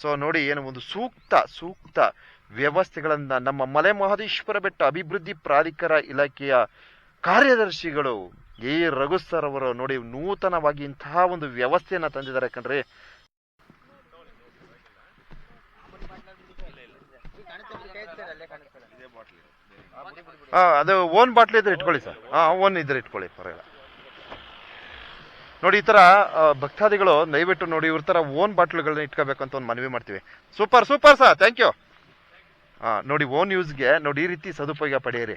So ನೋಡಿ, ಏನು ಒಂದು ಸೂಕ್ತ ಸೂಕ್ತ ವ್ಯವಸ್ಥೆಗಳನ್ನು ನಮ್ಮ ಮಲೆ ಮಹದೇಶ್ವರ ಬೆಟ್ಟ ಅಭಿವೃದ್ಧಿ ಪ್ರಾಧಿಕಾರ ಇಲಾಖೆಯ ಕಾರ್ಯದರ್ಶಿಗಳು ಎ. ರಘು ಸರ್ ಅವರು ನೋಡಿ, ನೂತನವಾಗಿ ಇಂತಹ ಒಂದು ವ್ಯವಸ್ಥೆಯನ್ನು ತಂದಿದ್ದಾರೆ ಕಣ್ರಿ. ಅದು ಓನ್ ಬಾಟ್ಲಿ ಇದ್ರೆ ಇಟ್ಕೊಳ್ಳಿ ಸರ್. ಹಾ ಓನ್ ಇದ್ರೆ ಇಟ್ಕೊಳ್ಳಿ, ಪರವಾಗಿಲ್ಲ. ನೋಡಿ, ಈ ತರ ಭಕ್ತಾದಿಗಳು ದಯವಿಟ್ಟು ನೋಡಿ, ಇವ್ರ ತರ ಓನ್ ಬಾಟ್ಲ್ಗಳನ್ನ ಇಟ್ಕೋಬೇಕು ಅಂತ ಒಂದು ಮನವಿ ಮಾಡ್ತೀವಿ. Super super sir thank you ಹಾಂ ನೋಡಿ, ಓನ್ ಯೂಸ್ಗೆ ನೋಡಿ, ಈ ರೀತಿ ಸದುಪಯೋಗ ಪಡೆಯಿರಿ.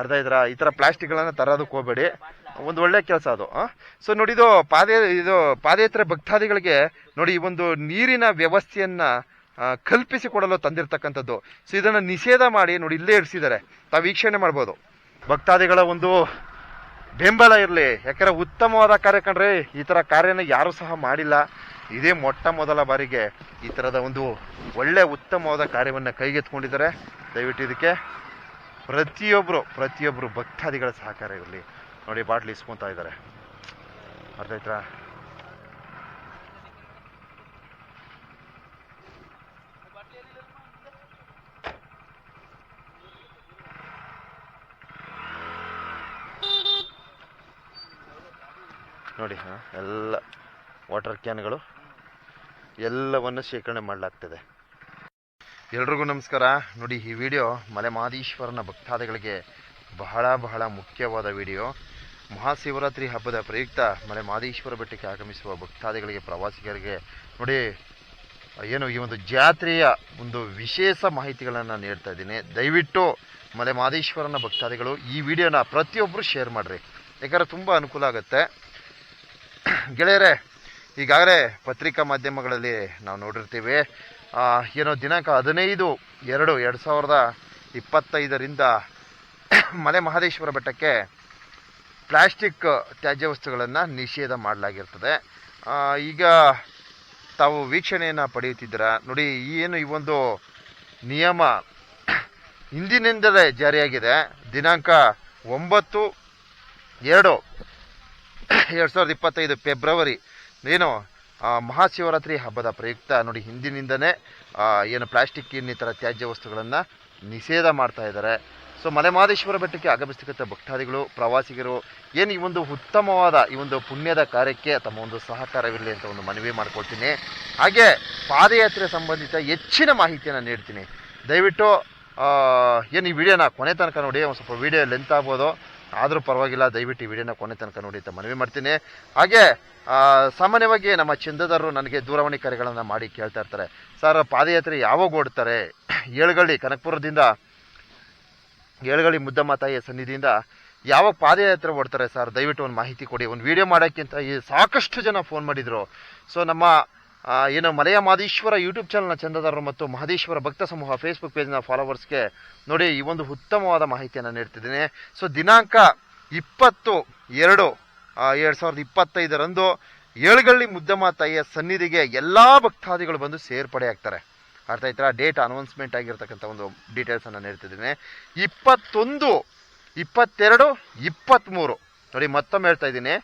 ಅರ್ಧ ಇದ್ರ, ಈ ತರ ಪ್ಲಾಸ್ಟಿಕ್ಗಳನ್ನ ತರೋದಕ್ಕೆ ಹೋಗಬೇಡಿ. ಒಂದು ಒಳ್ಳೆ ಕೆಲಸ ಅದು ಸೊ ನೋಡಿ, ಇದು ಪಾದ, ಇದು ಪಾದಯಾತ್ರೆ ಭಕ್ತಾದಿಗಳಿಗೆ ನೋಡಿ, ಈ ಒಂದು ನೀರಿನ ವ್ಯವಸ್ಥೆಯನ್ನ ಕಲ್ಪಿಸಿ ಕಲ್ಪಿಸಿಕೊಡಲು ತಂದಿರತಕ್ಕಂಥದ್ದು. ಸೊ ಇದನ್ನ ನಿಷೇಧ ಮಾಡಿ ನೋಡಿ, ಇಲ್ಲೇ ಇರಿಸಿದ್ದಾರೆ ತಾವು ವೀಕ್ಷಣೆ ಮಾಡ್ಬೋದು. ಭಕ್ತಾದಿಗಳ ಒಂದು ಬೆಂಬಲ ಇರಲಿ. ಯಾಕಂದ್ರೆ ಉತ್ತಮವಾದ ಕಾರ್ಯ ಕಂಡ್ರೆ ಈ ಥರ ಕಾರ್ಯನ ಯಾರೂ ಸಹ ಮಾಡಿಲ್ಲ. ಇದೇ ಮೊಟ್ಟ ಮೊದಲ ಬಾರಿಗೆ ಈ ಥರದ ಒಂದು ಒಳ್ಳೆ ಉತ್ತಮವಾದ ಕಾರ್ಯವನ್ನು ಕೈಗೆತ್ಕೊಂಡಿದ್ದಾರೆ ದಯವಿಟ್ಟು ಇದಕ್ಕೆ ಪ್ರತಿಯೊಬ್ಬರು ಪ್ರತಿಯೊಬ್ಬರು ಭಕ್ತಾದಿಗಳ ಸಹಕಾರ ಇರಲಿ. ನೋಡಿ, ಬಾಟ್ಲಿ ಇಸ್ಕೊತಾ ಇದ್ದಾರೆ. ಅರ್ಥ ನೋಡಿ, ಹಾಂ, ಎಲ್ಲ ವಾಟರ್ ಕ್ಯಾನ್ಗಳು ಎಲ್ಲವನ್ನು ಶೇಖರಣೆ ಮಾಡಲಾಗ್ತದೆ. ಎಲ್ರಿಗೂ ನಮಸ್ಕಾರ. ನೋಡಿ, ಈ ವಿಡಿಯೋ ಮಲೆ ಮಹದೇಶ್ವರನ ಭಕ್ತಾದಿಗಳಿಗೆ ಬಹಳ ಬಹಳ ಮುಖ್ಯವಾದ ವಿಡಿಯೋ ಮಹಾಶಿವರಾತ್ರಿ ಹಬ್ಬದ ಪ್ರಯುಕ್ತ ಮಲೆ ಮಹದೇಶ್ವರ ಬೆಟ್ಟಕ್ಕೆ ಆಗಮಿಸುವ ಭಕ್ತಾದಿಗಳಿಗೆ, ಪ್ರವಾಸಿಗರಿಗೆ, ನೋಡಿ, ಏನು ಈ ಒಂದು ಜಾತ್ರೆಯ ಒಂದು ವಿಶೇಷ ಮಾಹಿತಿಗಳನ್ನು ನೀಡ್ತಾ ಇದ್ದೀನಿ. ದಯವಿಟ್ಟು ಮಲೆ ಮಾದೇಶ್ವರನ ಭಕ್ತಾದಿಗಳು ಈ ವಿಡಿಯೋನ ಪ್ರತಿಯೊಬ್ಬರು ಶೇರ್ ಮಾಡಿರಿ. ಯಾಕಂದರೆ ತುಂಬ ಅನುಕೂಲ ಆಗುತ್ತೆ. ಗೆಳೆಯರೇ, ಈಗಾಗಲೇ ಪತ್ರಿಕಾ ಮಾಧ್ಯಮಗಳಲ್ಲಿ ನಾವು ನೋಡಿರ್ತೀವಿ ಏನೋ ದಿನಾಂಕ ಹದಿನೈದು ಎರಡು ಎರಡು ಸಾವಿರದ ಇಪ್ಪತ್ತೈದರಿಂದ ಮಲೆ ಮಹದೇಶ್ವರ ಬೆಟ್ಟಕ್ಕೆ ಪ್ಲಾಸ್ಟಿಕ್ ತ್ಯಾಜ್ಯ ವಸ್ತುಗಳನ್ನು ನಿಷೇಧ ಮಾಡಲಾಗಿರ್ತದೆ. ಈಗ ತಾವು ವೀಕ್ಷಣೆಯನ್ನು ಪಡೆಯುತ್ತಿದ್ದೀರಾ. ನೋಡಿ ಏನು ಈ ಒಂದು ನಿಯಮ ಇಂದಿನಿಂದಲೇ ಜಾರಿಯಾಗಿದೆ. ದಿನಾಂಕ ಒಂಬತ್ತು ಎರಡು ಎರಡು ಸಾವಿರದ ಇಪ್ಪತ್ತೈದು ಫೆಬ್ರವರಿ ಏನು ಮಹಾಶಿವರಾತ್ರಿ ಹಬ್ಬದ ಪ್ರಯುಕ್ತ ನೋಡಿ, ಹಿಂದಿನಿಂದನೇ ಏನು ಪ್ಲಾಸ್ಟಿಕ್ ಇನ್ನಿತರ ತ್ಯಾಜ್ಯ ವಸ್ತುಗಳನ್ನು ನಿಷೇಧ ಮಾಡ್ತಾ ಇದ್ದಾರೆ. ಸೊ ಮಲೆಮಹದೇಶ್ವರ ಬೆಟ್ಟಕ್ಕೆ ಆಗಮಿಸ್ತಕ್ಕಂಥ ಭಕ್ತಾದಿಗಳು, ಪ್ರವಾಸಿಗರು, ಏನು ಈ ಒಂದು ಉತ್ತಮವಾದ ಈ ಒಂದು ಪುಣ್ಯದ ಕಾರ್ಯಕ್ಕೆ ತಮ್ಮ ಒಂದು ಸಹಕಾರವಿರಲಿ ಅಂತ ಒಂದು ಮನವಿ ಮಾಡ್ಕೊಳ್ತೀನಿ. ಹಾಗೆ ಪಾದಯಾತ್ರೆ ಸಂಬಂಧಿತ ಹೆಚ್ಚಿನ ಮಾಹಿತಿಯನ್ನು ನೀಡ್ತೀನಿ. ದಯವಿಟ್ಟು ಏನು ಈ ವಿಡಿಯೋನ ಕೊನೆ ತನಕ ನೋಡಿ, ಒಂದು ಸ್ವಲ್ಪ ವಿಡಿಯೋ ಲೆಂತ್ ಆಗ್ಬೋದು. ಆದರೂ ಪರವಾಗಿಲ್ಲ, ದಯವಿಟ್ಟು ಈ ವಿಡಿಯೋನ ಕೊನೆ ತನಕ ನೋಡಿ ಅಂತ ಮನವಿ ಮಾಡ್ತೀನಿ. ಹಾಗೆ ಸಾಮಾನ್ಯವಾಗಿ ನಮ್ಮ ಚಂದದಾರರು ನನಗೆ ದೂರವಾಣಿ ಕರೆಗಳನ್ನು ಮಾಡಿ ಕೇಳ್ತಾ ಇರ್ತಾರೆ. ಸರ್, ಪಾದಯಾತ್ರೆ ಯಾವಾಗ ಓಡ್ತಾರೆ? ಏಳುಗಳ್ಳಿ, ಕನಕಪುರದಿಂದ, ಏಳುಗಳ್ಳಿ ಮುದ್ದಮ್ಮ ತಾಯಿಯ ಸನ್ನಿಧಿಯಿಂದ ಯಾವಾಗ ಪಾದಯಾತ್ರೆ ಓಡ್ತಾರೆ ಸರ್? ದಯವಿಟ್ಟು ಒಂದು ಮಾಹಿತಿ ಕೊಡಿ. ಒಂದು ವಿಡಿಯೋ ಮಾಡೋಕ್ಕಿಂತ ಈ ಸಾಕಷ್ಟು ಜನ ಫೋನ್ ಮಾಡಿದರು. ಸೊ ನಮ್ಮ ಏನು ಮಲೆಯ ಮಹದೇಶ್ವರ ಯೂಟ್ಯೂಬ್ ಚಾನಲ್ನ ಚಂದದಾರರು ಮತ್ತು ಮಹದೇಶ್ವರ ಭಕ್ತ ಸಮೂಹ ಫೇಸ್ಬುಕ್ ಪೇಜ್ನ ಫಾಲೋವರ್ಸ್ಗೆ ನೋಡಿ ಈ ಒಂದು ಉತ್ತಮವಾದ ಮಾಹಿತಿಯನ್ನು ನೀಡ್ತಿದ್ದೀನಿ. ಸೊ ದಿನಾಂಕ ಇಪ್ಪತ್ತು ಎರಡು ಎರಡು ಸಾವಿರದ ಇಪ್ಪತ್ತೈದರಂದು ಏಳುಗಳ್ಳಿ ಮುದ್ದಮ್ಮ ತಾಯಿಯ ಸನ್ನಿಧಿಗೆ ಎಲ್ಲ ಭಕ್ತಾದಿಗಳು ಬಂದು ಸೇರ್ಪಡೆ ಆಗ್ತಾರೆ. ಅರ್ಥ ಆಯ್ತಾ? ಡೇಟ್ ಅನೌನ್ಸ್ಮೆಂಟ್ ಆಗಿರ್ತಕ್ಕಂಥ ಒಂದು ಡೀಟೇಲ್ಸನ್ನು ನೀಡ್ತಿದ್ದೀನಿ. ಇಪ್ಪತ್ತೊಂದು, ಇಪ್ಪತ್ತೆರಡು, ಇಪ್ಪತ್ತ್ಮೂರು. ನೋಡಿ, ಮತ್ತೊಮ್ಮೆ ಹೇಳ್ತಾ ಇದ್ದೀನಿ.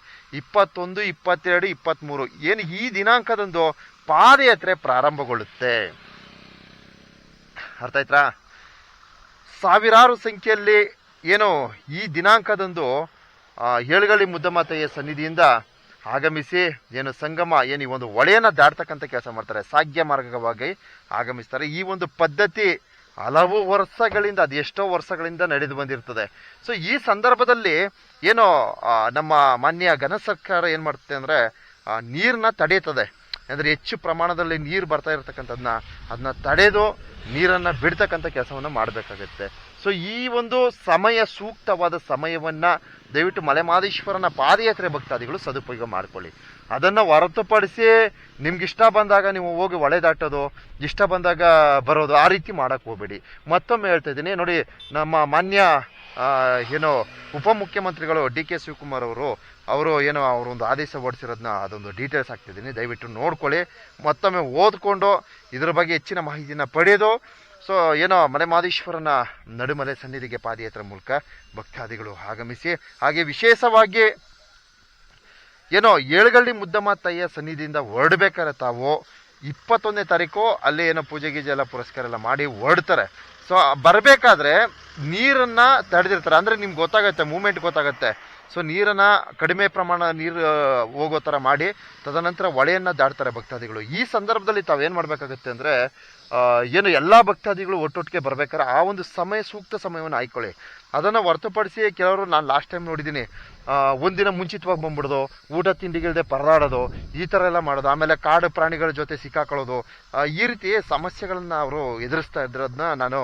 ಇಪ್ಪತ್ತೊಂದು, ಇಪ್ಪತ್ತೆರಡು ಇಪ್ಪತ್ತ್ಮೂರು ಏನು ಈ ದಿನಾಂಕದಂದು ಪಾದಯಾತ್ರೆ ಪ್ರಾರಂಭಗೊಳ್ಳುತ್ತೆ. ಅರ್ಥ ಆಯ್ತಾ? ಸಾವಿರಾರು ಸಂಖ್ಯೆಯಲ್ಲಿ ಏನು ಈ ದಿನಾಂಕದಂದು ಏಳುಗಳಿ ಮುದ್ದಮಾತೆಯ ಸನ್ನಿಧಿಯಿಂದ ಆಗಮಿಸಿ, ಏನು ಸಂಗಮ, ಏನು ಈ ಒಂದು ಹೊಳೆಯನ್ನು ದಾಟ್ತಕ್ಕಂಥ ಕೆಲಸ ಮಾಡ್ತಾರೆ. ಸಾಧ್ಯ ಮಾರ್ಗವಾಗಿ ಆಗಮಿಸ್ತಾರೆ. ಈ ಒಂದು ಪದ್ಧತಿ ಹಲವು ವರ್ಷಗಳಿಂದ, ಅದು ಎಷ್ಟೋ ವರ್ಷಗಳಿಂದ ನಡೆದು ಬಂದಿರ್ತದೆ. ಸೊ ಈ ಸಂದರ್ಭದಲ್ಲಿ ಏನು ನಮ್ಮ ಮಾನ್ಯ ಘನ ಸರ್ಕಾರ ಏನು ಮಾಡುತ್ತೆ ಅಂದರೆ ನೀರನ್ನ ತಡೆಯುತ್ತದೆ. ಅಂದರೆ ಹೆಚ್ಚು ಪ್ರಮಾಣದಲ್ಲಿ ನೀರು ಬರ್ತಾ ಇರತಕ್ಕಂಥದ್ದನ್ನ ಅದನ್ನ ತಡೆದು ನೀರನ್ನು ಬಿಡ್ತಕ್ಕಂಥ ಕೆಲಸವನ್ನು ಮಾಡಬೇಕಾಗುತ್ತೆ. ಸೊ ಈ ಒಂದು ಸಮಯ, ಸೂಕ್ತವಾದ ಸಮಯವನ್ನು ದಯವಿಟ್ಟು ಮಲೆಮಹದೇಶ್ವರನ ಪಾದಯಾತ್ರೆ ಭಕ್ತಾದಿಗಳು ಸದುಪಯೋಗ ಮಾಡ್ಕೊಳ್ಳಿ. ಅದನ್ನು ಹೊರತುಪಡಿಸಿ ನಿಮ್ಗೆ ಇಷ್ಟ ಬಂದಾಗ ನೀವು ಹೋಗಿ ಹೊಳೆ ದಾಟೋದು ಇಷ್ಟ ಬಂದಾಗ ಬರೋದು ಆ ರೀತಿ ಮಾಡೋಕ್ಕೆ ಹೋಗಬೇಡಿ. ಮತ್ತೊಮ್ಮೆ ಹೇಳ್ತಾ ಇದ್ದೀನಿ, ನೋಡಿ ನಮ್ಮ ಮಾನ್ಯ ಏನು ಉಪಮುಖ್ಯಮಂತ್ರಿಗಳು ಡಿ ಕೆ ಶಿವಕುಮಾರ್ ಅವರು ಅವರು ಏನೋ ಅವರೊಂದು ಆದೇಶ ಹೊರಡಿಸಿರೋದನ್ನ ಅದೊಂದು ಡೀಟೇಲ್ಸ್ ಹಾಕ್ತಿದ್ದೀನಿ ದಯವಿಟ್ಟು ನೋಡ್ಕೊಳ್ಳಿ. ಮತ್ತೊಮ್ಮೆ ಓದ್ಕೊಂಡು ಇದ್ರ ಬಗ್ಗೆ ಹೆಚ್ಚಿನ ಮಾಹಿತಿನ ಪಡೆಯೋದು ಸೊ, ಏನೋ ಮಲೆಮಹದೇಶ್ವರನ ನಡುಮಲೆ ಸನ್ನಿಧಿಗೆ ಪಾದಯಾತ್ರೆ ಮೂಲಕ ಭಕ್ತಾದಿಗಳು ಆಗಮಿಸಿ, ಹಾಗೆ ವಿಶೇಷವಾಗಿ ಏನೋ ಏಳುಗಳ್ಳಿ ಮುದ್ದಮ್ಮ ತಾಯಿಯ ಸನ್ನಿಧಿಯಿಂದ ಹೊರಡ್ಬೇಕಾದ್ರೆ ತಾವು, ಇಪ್ಪತ್ತೊಂದನೇ ತಾರೀಕು ಅಲ್ಲಿ ಏನೋ ಪೂಜೆ ಗೀಜೆ ಎಲ್ಲ ಪುರಸ್ಕಾರ ಎಲ್ಲ ಮಾಡಿ ಹೊರಡ್ತಾರೆ. ಸೊ ಬರಬೇಕಾದ್ರೆ ನೀರನ್ನ ತಡೆದಿರ್ತಾರೆ. ಅಂದ್ರೆ ನಿಮ್ಗೆ ಗೊತ್ತಾಗತ್ತೆ ಮೂಮೆಂಟ್ ಗೊತ್ತಾಗತ್ತೆ. ಸೊ ನೀರನ್ನ ಕಡಿಮೆ ಪ್ರಮಾಣ ನೀರು ಹೋಗೋ ಥರ ಮಾಡಿ, ತದನಂತರ ಹೊಳೆಯನ್ನು ದಾಟ್ತಾರೆ ಭಕ್ತಾದಿಗಳು. ಈ ಸಂದರ್ಭದಲ್ಲಿ ತಾವೇನು ಮಾಡಬೇಕಾಗತ್ತೆ ಅಂದ್ರೆ ಏನು ಎಲ್ಲ ಭಕ್ತಾದಿಗಳು ಒಟ್ಟೊಟ್ಟಿಗೆ ಬರ್ಬೇಕಾದ್ರೆ ಆ ಒಂದು ಸಮಯ, ಸೂಕ್ತ ಸಮಯವನ್ನು ಆಯ್ಕೊಳ್ಳಿ. ಅದನ್ನು ಹೊರತುಪಡಿಸಿ ಕೆಲವರು ನಾನು ಲಾಸ್ಟ್ ಟೈಮ್ ನೋಡಿದ್ದೀನಿ ಒಂದಿನ ಮುಂಚಿತವಾಗಿ ಬಂದ್ಬಿಡೋದು, ಊಟ ತಿಂಡಿಗಳದೆ ಪರದಾಡೋದು, ಈ ಥರ ಎಲ್ಲ ಮಾಡೋದು, ಆಮೇಲೆ ಕಾಡು ಪ್ರಾಣಿಗಳ ಜೊತೆ ಸಿಕ್ಕಾಕೊಳ್ಳೋದು ಈ ರೀತಿ ಸಮಸ್ಯೆಗಳನ್ನು ಅವರು ಎದುರಿಸ್ತಾ ಇದ್ರದನ್ನ ನಾನು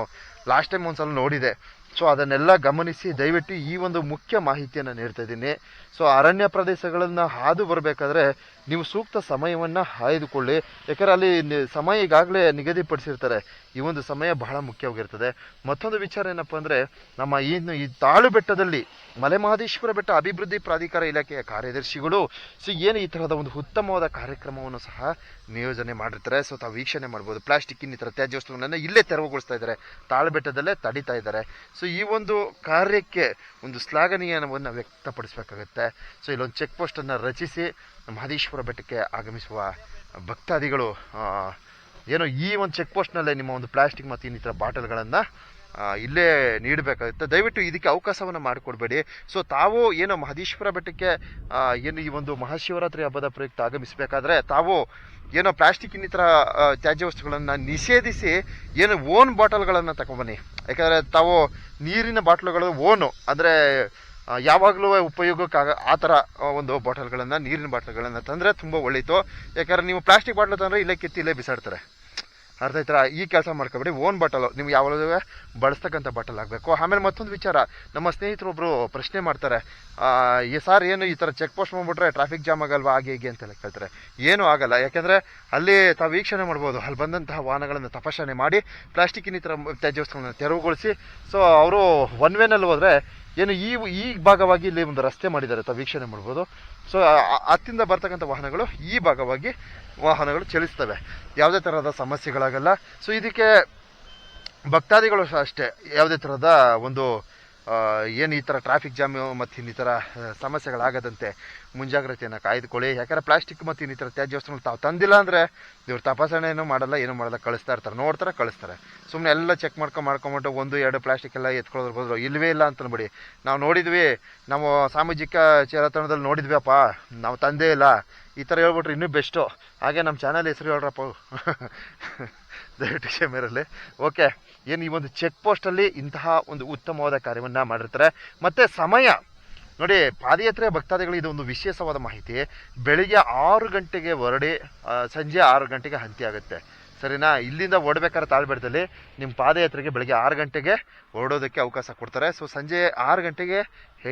ಲಾಸ್ಟ್ ಟೈಮ್ ಒಂದ್ಸಲ ನೋಡಿದೆ. ಸೊ ಅದನ್ನೆಲ್ಲ ಗಮನಿಸಿ, ದಯವಿಟ್ಟು ಈ ಒಂದು ಮುಖ್ಯ ಮಾಹಿತಿಯನ್ನು ನೀಡ್ತಾ ಇದ್ದೀನಿ. ಸೊ ಅರಣ್ಯ ಪ್ರದೇಶಗಳನ್ನು ಹಾದು ಬರಬೇಕಾದ್ರೆ ನೀವು ಸೂಕ್ತ ಸಮಯವನ್ನು ಆಯ್ದುಕೊಳ್ಳಿ ಯಾಕಂದರೆ ಅಲ್ಲಿ ಸಮಯ ಈಗಾಗಲೇ ನಿಗದಿಪಡಿಸಿರ್ತಾರೆ. ಈ ಒಂದು ಸಮಯ ಬಹಳ ಮುಖ್ಯವಾಗಿರ್ತದೆ. ಮತ್ತೊಂದು ವಿಚಾರ ಏನಪ್ಪ ಅಂದರೆ, ನಮ್ಮ ಏನು ಈ ತಾಳು ಬೆಟ್ಟದಲ್ಲಿ ಮಲೆಮಹದೇಶ್ವರ ಬೆಟ್ಟ ಅಭಿವೃದ್ಧಿ ಪ್ರಾಧಿಕಾರ ಇಲಾಖೆಯ ಕಾರ್ಯದರ್ಶಿಗಳು ಸೊ ಏನು ಈ ತರಹದ ಒಂದು ಉತ್ತಮವಾದ ಕಾರ್ಯಕ್ರಮವನ್ನು ಸಹ ನಿಯೋಜನೆ ಮಾಡಿರ್ತಾರೆ. ಸೊ ತಾವು ವೀಕ್ಷಣೆ ಮಾಡ್ಬೋದು. ಪ್ಲಾಸ್ಟಿಕ್ ಇನ್ನಿತರ ತ್ಯಾಜ್ಯ ವಸ್ತುಗಳನ್ನ ಇಲ್ಲೇ ತೆರವುಗೊಳಿಸ್ತಾ ಇದ್ದಾರೆ. ತಾಳು ಬೆಟ್ಟದಲ್ಲೇ ತಡಿತಾ ಇದ್ದಾರೆ. ಸೊ ಈ ಒಂದು ಕಾರ್ಯಕ್ಕೆ ಒಂದು ಶ್ಲಾಘನೀಯವನ್ನು ವ್ಯಕ್ತಪಡಿಸಬೇಕಾಗುತ್ತೆ. ಸೊ ಇಲ್ಲೊಂದು ಚೆಕ್ ಪೋಸ್ಟನ್ನು ರಚಿಸಿ ಮಹದೇಶ್ವರ ಬೆಟ್ಟಕ್ಕೆ ಆಗಮಿಸುವ ಭಕ್ತಾದಿಗಳು ಏನೋ ಈ ಒಂದು ಚೆಕ್ ಪೋಸ್ಟ್ನಲ್ಲೇ ನಿಮ್ಮ ಒಂದು ಪ್ಲಾಸ್ಟಿಕ್ ಮತ್ತು ಇನ್ನಿತರ ಬಾಟಲ್ಗಳನ್ನು ಇಲ್ಲೇ ನೀಡಬೇಕಾಗುತ್ತೆ. ದಯವಿಟ್ಟು ಇದಕ್ಕೆ ಅವಕಾಶವನ್ನು ಮಾಡಿಕೊಡ್ಬೇಡಿ. ಸೊ ತಾವು ಏನು ಮಹದೇಶ್ವರ ಬೆಟ್ಟಕ್ಕೆ ಏನು ಈ ಒಂದು ಮಹಾಶಿವರಾತ್ರಿ ಹಬ್ಬದ ಪ್ರಯುಕ್ತ ಆಗಮಿಸಬೇಕಾದ್ರೆ ತಾವು ಏನೋ ಪ್ಲಾಸ್ಟಿಕ್ ಇನ್ನಿತರ ತ್ಯಾಜ್ಯ ವಸ್ತುಗಳನ್ನು ನಿಷೇಧಿಸಿ ಏನು ಓನ್ ಬಾಟಲ್ಗಳನ್ನು ತಗೊಂಬನ್ನಿ. ಯಾಕಂದರೆ ತಾವು ನೀರಿನ ಬಾಟ್ಲುಗಳು ಓನು. ಅಂದರೆ ಯಾವಾಗಲೂ ಉಪಯೋಗಕ್ಕಾಗ ಆ ಥರ ಒಂದು ಬಾಟಲ್ಗಳನ್ನು, ನೀರಿನ ಬಾಟಲ್ಗಳನ್ನು ತಂದರೆ ತುಂಬ ಒಳ್ಳೆಯಿತು ಯಾಕಂದರೆ ನೀವು ಪ್ಲಾಸ್ಟಿಕ್ ಬಾಟ್ಲು ತಂದರೆ ಇಲ್ಲೇ ಕಿತ್ತಿ ಇಲ್ಲೇ ಬಿಸಾಡ್ತಾರೆ. ಅರ್ಥ ಆಯ್ತಾ ಈ ಕೆಲಸ ಮಾಡ್ಕೊಬೇಡಿ ಓನ್ ಬಾಟಲ್ ನಿಮ್ಗೆ ಯಾವಾಗ ಬಳಸ್ತಕ್ಕಂಥ ಬಟಲ್ ಆಗಬೇಕು. ಆಮೇಲೆ ಮತ್ತೊಂದು ವಿಚಾರ, ನಮ್ಮ ಸ್ನೇಹಿತರೊಬ್ಬರು ಪ್ರಶ್ನೆ ಮಾಡ್ತಾರೆ. ಈ ಸಾರ್ ಏನು ಈ ಥರ ಚೆಕ್ ಪೋಸ್ಟ್ ಮಾಡ್ಬಿಟ್ರೆ ಟ್ರಾಫಿಕ್ ಜಾಮ್ ಆಗಲ್ವಾ, ಹಾಗೆ ಹೀಗೆ ಅಂತೆಲ್ಲ ಕೇಳ್ತಾರೆ. ಏನೂ ಆಗಲ್ಲ, ಯಾಕೆಂದರೆ ಅಲ್ಲಿ ತಾವು ವೀಕ್ಷಣೆ ಮಾಡ್ಬೋದು, ಅಲ್ಲಿ ಬಂದಂತಹ ವಾಹನಗಳನ್ನು ತಪಾಸಣೆ ಮಾಡಿ ಪ್ಲಾಸ್ಟಿಕ್ ಇನ್ನಿತರ ತ್ಯಾಜ್ಯ ತೆರವುಗೊಳಿಸಿ ಸೊ ಅವರು ಒನ್ ವೇನಲ್ಲಿ ಹೋದರೆ ಏನು ಈ ಈ ಭಾಗವಾಗಿ ಇಲ್ಲಿ ಒಂದು ರಸ್ತೆ ಮಾಡಿದ್ದಾರೆ ತಾವು ವೀಕ್ಷಣೆ ಮಾಡ್ಬೋದು. ಸೊ ಹತ್ತಿಂದ ಬರ್ತಕ್ಕಂಥ ವಾಹನಗಳು ಈ ಭಾಗವಾಗಿ ವಾಹನಗಳು ಚಲಿಸ್ತವೆ. ಯಾವುದೇ ಥರದ ಸಮಸ್ಯೆಗಳಾಗಲ್ಲ. ಸೊ ಇದಕ್ಕೆ ಭಕ್ತಾದಿಗಳು ಅಷ್ಟೇ ಯಾವುದೇ ಥರದ ಒಂದು ಏನು ಈ ಥರ ಟ್ರಾಫಿಕ್ ಜಾಮ್ ಮತ್ತು ಇನ್ನಿತರ ಸಮಸ್ಯೆಗಳಾಗದಂತೆ ಮುಂಜಾಗ್ರತೆಯನ್ನು ಕಾಯ್ದುಕೊಳ್ಳಿ. ಯಾಕಂದರೆ ಪ್ಲಾಸ್ಟಿಕ್ ಮತ್ತು ಇನ್ನಿತರ ತ್ಯಾಜ್ಯ ವಸ್ತುಗಳು ತಾವು ತಂದಿಲ್ಲ ಅಂದರೆ ಇವ್ರು ತಪಾಸಣೆಯೂ ಮಾಡಲ್ಲ, ಏನೂ ಮಾಡಲ್ಲ, ಕಳಿಸ್ತಾ ಇರ್ತಾರೆ. ನೋಡ್ತಾರೆ, ಕಳಿಸ್ತಾರೆ. ಸುಮ್ಮನೆ ಎಲ್ಲ ಚೆಕ್ ಮಾಡ್ಕೊಂಡು ಮಾಡ್ಕೊಂಬಿಟ್ಟು ಒಂದು, ಎರಡು ಪ್ಲಾಸ್ಟಿಕ್ ಎಲ್ಲ ಎತ್ಕೊಳ್ಳೋದ್ರ ಬದಲು ಇಲ್ಲವೇ ಇಲ್ಲ ಅಂತ ಅನ್ಬೇಡಿ ನಾವು ನೋಡಿದ್ವಿ ನಾವು ಸಾಮಾಜಿಕ ಜಾಲತಾಣದಲ್ಲಿ ನೋಡಿದ್ವಿಪ್ಪ ನಾವು ತಂದೇ ಇಲ್ಲ. ಈ ಥರ ಹೇಳ್ಬಿಟ್ರೆ ಇನ್ನೂ ಬೆಸ್ಟು ಹಾಗೆ ನಮ್ಮ ಚಾನಲ್ ಹೆಸರು ಹೇಳ್ರಪ್ಪ. ದಯವಿಟ್ಟು ಕ್ಷಮೆರಲ್ಲಿ ಓಕೆ ಏನು ಈ ಒಂದು ಚೆಕ್ ಪೋಸ್ಟಲ್ಲಿ ಇಂತಹ ಒಂದು ಉತ್ತಮವಾದ ಕಾರ್ಯವನ್ನು ಮಾಡಿರ್ತಾರೆ. ಮತ್ತು ಸಮಯ. ನೋಡಿ ಪಾದಯಾತ್ರೆ ಭಕ್ತಾದಿಗಳು ಒಂದು ವಿಶೇಷವಾದ ಮಾಹಿತಿ. ಬೆಳಿಗ್ಗೆ ಆರು ಗಂಟೆಗೆ ಹೊರಡಿ ಸಂಜೆ ಆರು ಗಂಟೆಗೆ ಹಂತಿ ಆಗುತ್ತೆ. ಸರಿನಾ? ಇಲ್ಲಿಂದ ಓಡಬೇಕಾದ್ರೆ ತಾಳ್ಬೇಡದಲ್ಲಿ. ನಿಮ್ಮ ಪಾದಯಾತ್ರೆಗೆ ಬೆಳಗ್ಗೆ ಆರು ಗಂಟೆಗೆ ಓಡೋದಕ್ಕೆ ಅವಕಾಶ ಕೊಡ್ತಾರೆ. ಸೊ ಸಂಜೆ ಆರು ಗಂಟೆಗೆ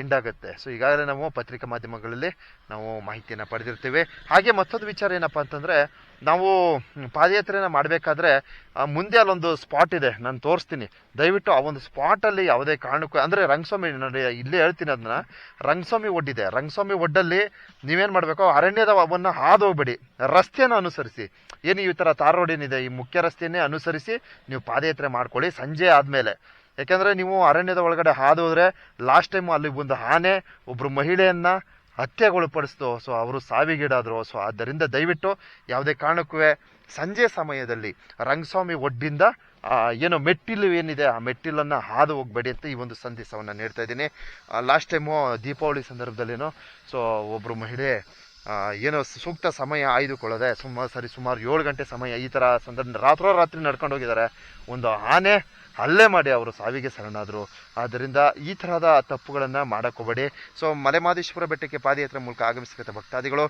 ಎಂಡ್ ಆಗುತ್ತೆ ಸೊ ಈಗಾಗಲೇ ನಾವು ಪತ್ರಿಕಾ ಮಾಧ್ಯಮಗಳಲ್ಲಿ ನಾವು ಮಾಹಿತಿಯನ್ನು ಪಡೆದಿರ್ತೀವಿ. ಹಾಗೆ ಮತ್ತೊಂದು ವಿಚಾರ ಏನಪ್ಪ ಅಂತಂದರೆ, ನಾವು ಪಾದಯಾತ್ರೆನ ಮಾಡಬೇಕಾದ್ರೆ ಮುಂದೆ ಅಲ್ಲೊಂದು ಸ್ಪಾಟ್ ಇದೆ. ನಾನು ತೋರಿಸ್ತೀನಿ. ದಯವಿಟ್ಟು ಆ ಒಂದು ಸ್ಪಾಟಲ್ಲಿ ಯಾವುದೇ ಕಾರಣಕ್ಕೂ, ಅಂದರೆ ರಂಗಸ್ವಾಮಿ ನೋಡಿ, ಇಲ್ಲೇ ಹೇಳ್ತೀನಿ ಅದನ್ನ. ರಂಗಸ್ವಾಮಿ ಒಡ್ಡಿದೆ ರಂಗಸ್ವಾಮಿ ಒಡ್ಡಲ್ಲಿ ನೀವೇನು ಮಾಡಬೇಕು? ಅರಣ್ಯದ ಹಾದು ಹೋಗ್ಬೇಡಿ ರಸ್ತೆಯನ್ನು ಅನುಸರಿಸಿ. ಏನು ಈ ಥರ ತಾರ್ ರೋಡ್ ಏನಿದೆ? ಈ ಮುಖ್ಯ ರಸ್ತೆಯನ್ನೇ ಅನುಸರಿಸಿ ನೀವು ಪಾದಯಾತ್ರೆ ಮಾಡ್ಕೊಳ್ಳಿ. ಸಂಜೆ ಆದಮೇಲೆ. ಯಾಕೆಂದರೆ ನೀವು ಅರಣ್ಯದ ಒಳಗಡೆ ಹಾದು ಹೋದರೆ ಲಾಸ್ಟ್ ಟೈಮ್ ಅಲ್ಲಿ ಒಂದು ಆನೆ ಒಬ್ಬರು ಮಹಿಳೆಯನ್ನು ಹತ್ಯೆಗೊಳಪಡಿಸ್ತು. ಸೊ ಅವರು ಸಾವಿಗೀಡಾದರು. ಸೊ ಆದ್ದರಿಂದ ದಯವಿಟ್ಟು ಯಾವುದೇ ಕಾರಣಕ್ಕೂ ಸಂಜೆ ಸಮಯದಲ್ಲಿ ರಂಗಸ್ವಾಮಿ ಒಡ್ಡಿಂದ ಏನು ಮೆಟ್ಟಿಲು ಏನಿದೆ, ಆ ಮೆಟ್ಟಿಲನ್ನು ಹಾದು ಹೋಗಬೇಡಿ ಅಂತ ಈ ಒಂದು ಸಂದೇಶವನ್ನು ನೀಡ್ತಾ ಇದ್ದೀನಿ. ಲಾಸ್ಟ್ ಟೈಮು ದೀಪಾವಳಿ ಸಂದರ್ಭದಲ್ಲೇನೋ ಸೊ ಒಬ್ಬರು ಮಹಿಳೆ ಏನೋ ಸೂಕ್ತ ಸಮಯ ಆಯ್ದುಕೊಳ್ಳದೆ ಸುಮಾರು ಸರಿ ಸುಮಾರು ಏಳು ಗಂಟೆ ಸಮಯ ಈ ಥರ ಸಂದರ್ಭ ರಾತ್ರೋರಾತ್ರಿ ನಡ್ಕೊಂಡು ಹೋಗಿದ್ದಾರೆ. ಒಂದು ಆನೆ ಹಲ್ಲೆ ಮಾಡಿ ಅವರು ಸಾವಿಗೆ ಶರಣಾದರು. ಆದ್ದರಿಂದ ಈ ಥರದ ತಪ್ಪುಗಳನ್ನು ಮಾಡೋಕ್ಕೋಬೇಡಿ ಸೊ, ಮಲೆಮಾದೇಶ್ವರ ಬೆಟ್ಟಕ್ಕೆ ಪಾದಯಾತ್ರೆ ಮೂಲಕ ಆಗಮಿಸತಕ್ಕಂಥ ಭಕ್ತಾದಿಗಳು,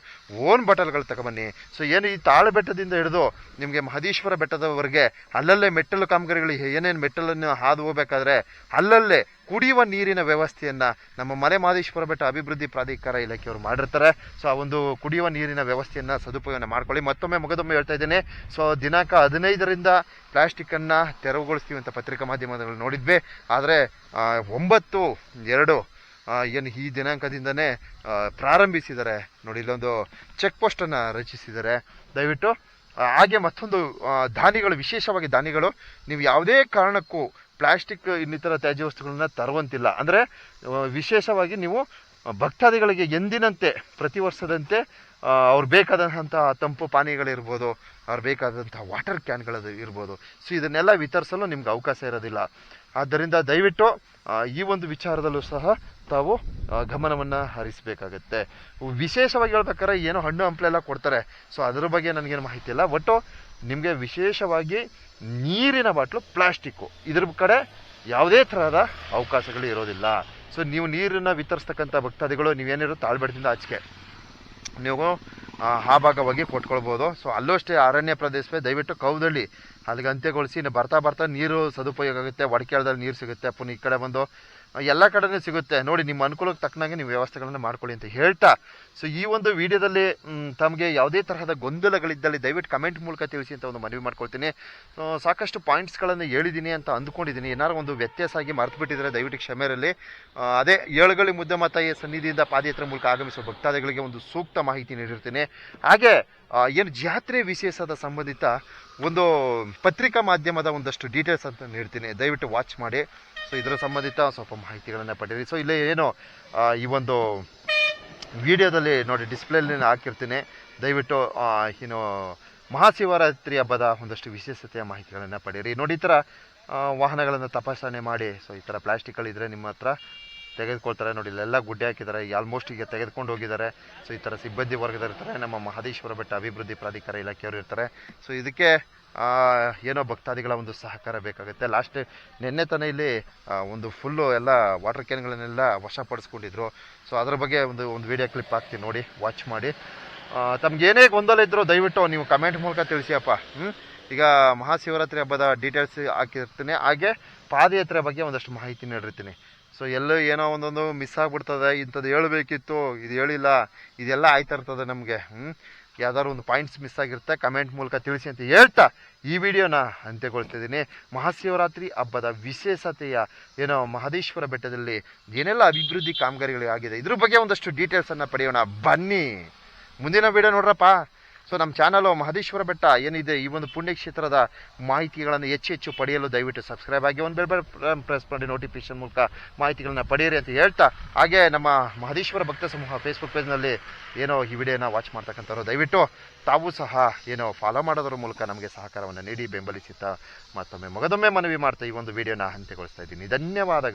ಓನ್ ಬಟಲ್ಗಳು ತಗೊಬನ್ನಿ ಸೊ, ಏನು ಈ ತಾಳು ಬೆಟ್ಟದಿಂದ ಹಿಡಿದು ನಿಮಗೆ ಮಹದೇಶ್ವರ ಬೆಟ್ಟದವರೆಗೆ ಅಲ್ಲಲ್ಲೇ ಮೆಟ್ಟಲು ಕಾಮಗಾರಿಗಳು ಏನೇನು ಮೆಟ್ಟಲನ್ನು ಹಾದು ಹೋಗಬೇಕಾದ್ರೆ ಅಲ್ಲಲ್ಲೇ ಕುಡಿಯುವ ನೀರಿನ ವ್ಯವಸ್ಥೆಯನ್ನು ನಮ್ಮ ಮಲೆ ಮಹದೇಶ್ವರ ಬೆಟ್ಟ ಅಭಿವೃದ್ಧಿ ಪ್ರಾಧಿಕಾರ ಇಲಾಖೆಯವರು ಮಾಡಿರ್ತಾರೆ. ಸೊ ಆ ಒಂದು ಕುಡಿಯುವ ನೀರಿನ ವ್ಯವಸ್ಥೆಯನ್ನು ಸದುಪಯೋಗ ಮಾಡ್ಕೊಳ್ಳಿ. ಮತ್ತೊಮ್ಮೆ ಮುಗದೊಮ್ಮೆ ಹೇಳ್ತಾ ಇದ್ದೇನೆ. ಸೊ ದಿನಾಂಕ ಹದಿನೈದರಿಂದ ಪ್ಲಾಸ್ಟಿಕ್ಕನ್ನು ತೆರವುಗೊಳಿಸ್ತೀವಿ ಅಂತ ಪತ್ರಿಕಾ ಮಾಧ್ಯಮದಲ್ಲಿ ನೋಡಿದ್ವಿ. ಆದರೆ ಒಂಬತ್ತು, ಎರಡು ಏನು ಈ ದಿನಾಂಕದಿಂದನೇ ಪ್ರಾರಂಭಿಸಿದ್ದಾರೆ. ನೋಡಿ ಇಲ್ಲೊಂದು ಚೆಕ್ ಪೋಸ್ಟನ್ನು ರಚಿಸಿದ್ದಾರೆ. ದಯವಿಟ್ಟು ಹಾಗೆ ಮತ್ತೊಂದು ದಾನಿಗಳು, ವಿಶೇಷವಾಗಿ ದಾನಿಗಳು, ನೀವು ಯಾವುದೇ ಕಾರಣಕ್ಕೂ ಪ್ಲಾಸ್ಟಿಕ್ ಇನ್ನಿತರ ತ್ಯಾಜ್ಯ ವಸ್ತುಗಳನ್ನ ತರುವಂತಿಲ್ಲ. ಅಂದರೆ ವಿಶೇಷವಾಗಿ ನೀವು ಭಕ್ತಾದಿಗಳಿಗೆ ಎಂದಿನಂತೆ, ಪ್ರತಿ ವರ್ಷದಂತೆ ಅವ್ರು ಬೇಕಾದಂತಹ ತಂಪು ಪಾನೀಯಗಳಿರ್ಬೋದು, ಅವ್ರು ಬೇಕಾದಂಥ ವಾಟರ್ ಕ್ಯಾನ್ಗಳದು ಇರ್ಬೋದು. ಸೊ ಇದನ್ನೆಲ್ಲ ವಿತರಿಸಲು ನಿಮ್ಗೆ ಅವಕಾಶ ಇರೋದಿಲ್ಲ. ಆದ್ದರಿಂದ ದಯವಿಟ್ಟು ಈ ಒಂದು ವಿಚಾರದಲ್ಲೂ ಸಹ ತಾವು ಗಮನವನ್ನು ಹರಿಸಬೇಕಾಗತ್ತೆ. ವಿಶೇಷವಾಗಿ ಹೇಳ್ಬೇಕಾದ್ರೆ ಏನೋ ಹಣ್ಣು ಹಂಪಲೆಲ್ಲ ಕೊಡ್ತಾರೆ. ಸೊ ಅದ್ರ ಬಗ್ಗೆ ನನಗೇನು ಮಾಹಿತಿ ಇಲ್ಲ. ಒಟ್ಟು ನಿಮಗೆ ವಿಶೇಷವಾಗಿ ನೀರಿನ ಬಾಟ್ಲು ಪ್ಲಾಸ್ಟಿಕ್ಕು. ಇದ್ರ ಕಡೆ ಯಾವುದೇ ಥರದ ಅವಕಾಶಗಳು ಇರೋದಿಲ್ಲ. ಸೊ ನೀವು ನೀರನ್ನು ವಿತರಿಸ್ತಕ್ಕಂಥ ಭಕ್ತಾದಿಗಳು ನೀವೇನಿರೋ ತಾಳ್ಬೇಡದಿಂದ ಆಚೆಗೆ. ನೀವು ಆ, ಭಾಗವಾಗಿ ಕೊಟ್ಕೊಳ್ಬೋದು. ಸೊ ಅಲ್ಲೂ ಅಷ್ಟೇ ಅರಣ್ಯ ಪ್ರದೇಶವೇ ದಯವಿಟ್ಟು ಕೌದಳ್ಳಿ. ಅಲ್ಲಿಗೆ ಅಂತ್ಯಗೊಳಿಸಿ ಬರ್ತಾ ಬರ್ತಾ ನೀರು ಸದುಪಯೋಗ ಆಗುತ್ತೆ. ವಡಕೆಳದಲ್ಲಿ ನೀರು ಸಿಗುತ್ತೆ. ಪುನಃ ಈ ಕಡೆ ಬಂದು ಎಲ್ಲ ಕಡೆನೂ ಸಿಗುತ್ತೆ. ನೋಡಿ, ನಿಮ್ಮ ಅನುಕೂಲಕ್ಕೆ ತಕ್ಕನಾಗೆ ನೀವು ವ್ಯವಸ್ಥೆಗಳನ್ನು ಮಾಡ್ಕೊಳ್ಳಿ ಅಂತ ಹೇಳ್ತಾ. ಸೊ ಈ ಒಂದು ವಿಡಿಯೋದಲ್ಲಿ ತಮಗೆ ಯಾವುದೇ ತರಹದ ಗೊಂದಲಗಳಿದ್ದಲ್ಲಿ ದಯವಿಟ್ಟು ಕಮೆಂಟ್ ಮೂಲಕ ತಿಳಿಸಿ ಅಂತ ಒಂದು ಮನವಿ ಮಾಡ್ಕೊಳ್ತೀನಿ. ಸಾಕಷ್ಟು ಪಾಯಿಂಟ್ಸ್ಗಳನ್ನು ಹೇಳಿದ್ದೀನಿ ಅಂತ ಅಂದ್ಕೊಂಡಿದ್ದೀನಿ ಏನಾರು ಒಂದು ವ್ಯತ್ಯಾಸ ಆಗಿ ಮರೆತು ಬಿಟ್ಟಿದ್ರೆ ದಯವಿಟ್ಟು ಕ್ಷಮೆಯಲ್ಲಿ ಅದೇ ಏಳುಗಳಿ ಮುದ್ದೆ ಮಾತಾಯಿ ಸನ್ನಿಧಿಯಿಂದ ಪಾದಯಾತ್ರೆ ಮೂಲಕ ಆಗಮಿಸುವ ಭಕ್ತಾದಿಗಳಿಗೆ ಒಂದು ಸೂಕ್ತ ಮಾಹಿತಿ ನೀಡಿರ್ತೀನಿ. ಹಾಗೆ ಏನು ಜಾತ್ರೆ ವಿಶೇಷದ ಸಂಬಂಧಿತ ಒಂದು ಪತ್ರಿಕಾ ಮಾಧ್ಯಮದ ಒಂದಷ್ಟು ಡೀಟೇಲ್ಸ್ ಅಂತ ನೀಡ್ತೀನಿ ದಯವಿಟ್ಟು ವಾಚ್ ಮಾಡಿ. ಸೊ ಇದರ ಸಂಬಂಧಿತ ಸ್ವಲ್ಪ ಮಾಹಿತಿಗಳನ್ನು ಪಡೆಯಿರಿ. ಸೊ ಇಲ್ಲೇ ಏನು ಈ ಒಂದು ವಿಡಿಯೋದಲ್ಲಿ ನೋಡಿ ಡಿಸ್ಪ್ಲೇಲಿ ಹಾಕಿರ್ತೀನಿ. ದಯವಿಟ್ಟು ಏನು ಮಹಾಶಿವರಾತ್ರಿ ಹಬ್ಬದ ಒಂದಷ್ಟು ವಿಶೇಷತೆಯ ಮಾಹಿತಿಗಳನ್ನು ಪಡೆಯಿರಿ. ನೋಡಿ, ಈ ಥರ ವಾಹನಗಳನ್ನು ತಪಾಸಣೆ ಮಾಡಿ. ಸೊ ಈ ಥರ ಪ್ಲಾಸ್ಟಿಕ್ಗಳಿದ್ರೆ ನಿಮ್ಮ ಹತ್ರ ತೆಗೆದುಕೊಳ್ತಾರೆ ನೋಡಿ, ಇಲ್ಲೆಲ್ಲ ಗುಡ್ಡೆ ಹಾಕಿದ್ದಾರೆ ಆಲ್ಮೋಸ್ಟ್ ಈಗ ತೆಗೆದುಕೊಂಡು ಹೋಗಿದ್ದಾರೆ. ಸೊ ಈ ಥರ ಸಿಬ್ಬಂದಿ ವರ್ಗದಲ್ಲಿರ್ತಾರೆ ನಮ್ಮ ಮಹದೇಶ್ವರ ಬೆಟ್ಟ ಅಭಿವೃದ್ಧಿ ಪ್ರಾಧಿಕಾರ ಇಲಾಖೆಯವರು ಇರ್ತಾರೆ. ಸೊ ಇದಕ್ಕೆ ಏನೋ ಭಕ್ತಾದಿಗಳ ಒಂದು ಸಹಕಾರ ಬೇಕಾಗುತ್ತೆ. ಲಾಸ್ಟ್ ನಿನ್ನೆ ತಾನೇ ಇಲ್ಲಿ ಒಂದು ಫುಲ್ಲು ಎಲ್ಲ ವಾಟರ್ ಕ್ಯಾನ್ಗಳನ್ನೆಲ್ಲ ವಶಪಡಿಸ್ಕೊಂಡಿದ್ರು. ಸೊ ಅದ್ರ ಬಗ್ಗೆ ಒಂದು ಒಂದು ವಿಡಿಯೋ ಕ್ಲಿಪ್ ಹಾಕ್ತೀನಿ ನೋಡಿ ವಾಚ್ ಮಾಡಿ. ತಮ್ಗೆ ಏನೇ ಗೊಂದಲ ಇದ್ದರೂ ದಯವಿಟ್ಟು ನೀವು ಕಮೆಂಟ್ ಮೂಲಕ ತಿಳಿಸಿಯಪ್ಪ. ಹ್ಞೂ ಈಗ ಮಹಾಶಿವರಾತ್ರಿ ಹಬ್ಬದ ಡೀಟೇಲ್ಸ್ ಹಾಕಿರ್ತೀನಿ. ಹಾಗೆ ಪಾದಯಾತ್ರೆ ಬಗ್ಗೆ ಒಂದಷ್ಟು ಮಾಹಿತಿ ನೀಡಿರ್ತೀನಿ. ಸೊ ಎಲ್ಲೋ ಏನೋ ಒಂದೊಂದು ಮಿಸ್ ಆಗ್ಬಿಡ್ತದೆ. ಇಂಥದ್ದು ಹೇಳಬೇಕಿತ್ತು. ಇದು ಹೇಳಿಲ್ಲ. ಇದೆಲ್ಲ ಆಯ್ತಾ ಇರ್ತದೆ ನಮಗೆ ಹ್ಞೂ ಯಾವ್ದಾದ್ರು ಒಂದು ಪಾಯಿಂಟ್ಸ್ ಮಿಸ್ ಆಗಿರುತ್ತೆ ಕಮೆಂಟ್ ಮೂಲಕ ತಿಳಿಸಿ ಅಂತ ಹೇಳ್ತಾ ಈ ವಿಡಿಯೋನ ಅಂತ್ಯಗೊಳ್ತಿದ್ದೀನಿ. ಮಹಾಶಿವರಾತ್ರಿ ಹಬ್ಬದ ವಿಶೇಷತೆಯ ಏನೋ ಮಹದೇಶ್ವರ ಬೆಟ್ಟದಲ್ಲಿ ಏನೆಲ್ಲ ಅಭಿವೃದ್ಧಿ ಕಾಮಗಾರಿಗಳು ಆಗಿದೆ? ಇದ್ರ ಬಗ್ಗೆ ಒಂದಷ್ಟು ಡೀಟೇಲ್ಸನ್ನು ಪಡೆಯೋಣ. ಬನ್ನಿ. ಮುಂದಿನ ವಿಡಿಯೋ ನೋಡ್ರಪ್ಪ. ಸೊ ನಮ್ಮ ಚಾನಲು ಮಹದೇಶ್ವರ ಬೆಟ್ಟ ಏನಿದೆ ಈ ಒಂದು ಪುಣ್ಯಕ್ಷೇತ್ರದ ಮಾಹಿತಿಗಳನ್ನು ಹೆಚ್ಚು ಹೆಚ್ಚು ಪಡೆಯಲು ದಯವಿಟ್ಟು ಸಬ್ಸ್ಕ್ರೈಬ್ ಆಗಿ ಒಂದು ಬೆಲ್ ಬೇರೆ ಪ್ರೆಸ್ ಮಾಡಿ ನೋಟಿಫಿಕೇಶನ್ ಮೂಲಕ ಮಾಹಿತಿಗಳನ್ನ ಪಡೆಯಿರಿ ಅಂತ ಹೇಳ್ತಾ, ಹಾಗೆ ನಮ್ಮ ಮಹದೇಶ್ವರ ಭಕ್ತ ಸಮೂಹ ಫೇಸ್ಬುಕ್ ಪೇಜ್ನಲ್ಲಿ ಏನೋ ಈ ವಿಡಿಯೋನ ವಾಚ್ ಮಾಡ್ತಕ್ಕಂಥವ್ರು ದಯವಿಟ್ಟು, ತಾವು ಸಹ ಏನೋ ಫಾಲೋ ಮಾಡೋದ್ರ ಮೂಲಕ ನಮಗೆ ಸಹಕಾರವನ್ನು ನೀಡಿ ಬೆಂಬಲಿಸುತ್ತಾ ಮತ್ತೊಮ್ಮೆ ಮಗದೊಮ್ಮೆ ಮನವಿ ಮಾಡ್ತಾ ಈ ಒಂದು ವಿಡಿಯೋನ ಅಂತ್ಯಗೊಳಿಸ್ತಾ ಇದ್ದೀನಿ. ಧನ್ಯವಾದಗಳು.